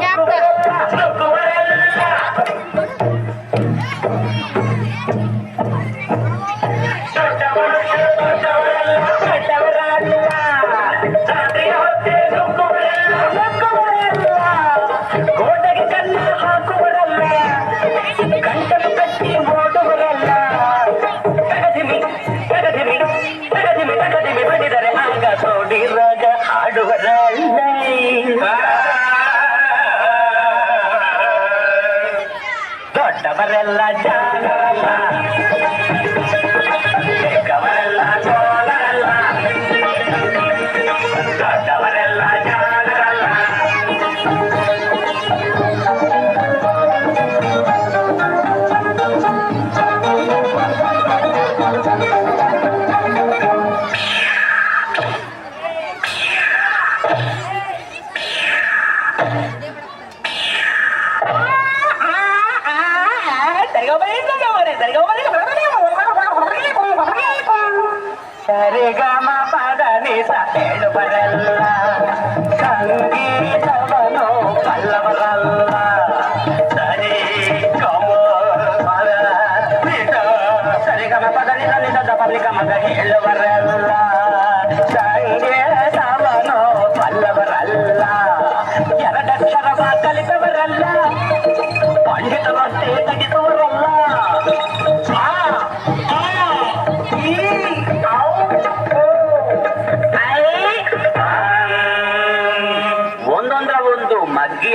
Ya, ಅವರೆಲ್ಲ ಜಾ సరిగా మా పదని సరేడు పదల్లా. సంగీ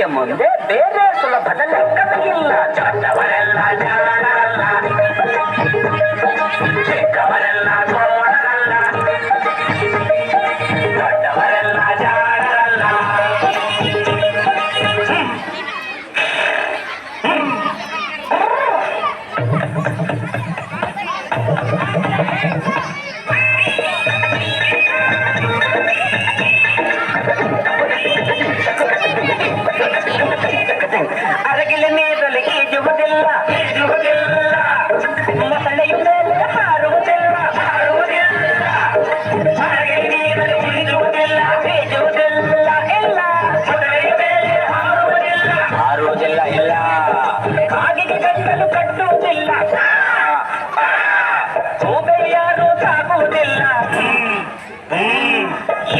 ಕವಿಯ ಮುಂದೆ ಬೇರೆ ಸುಲಭದಲ್ಲಿ ಕವಿಯಿಲ್ಲ ದೊಡ್ಡವರೆಲ್ಲ ಜಾಣರೆಲ್ಲ ಚಿಕ್ಕವರೆಲ್ಲ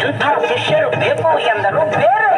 ಎಂಥ ಶಿಷ್ಯರು ಬೇಕು ಎಂದರು ಬೇರೆ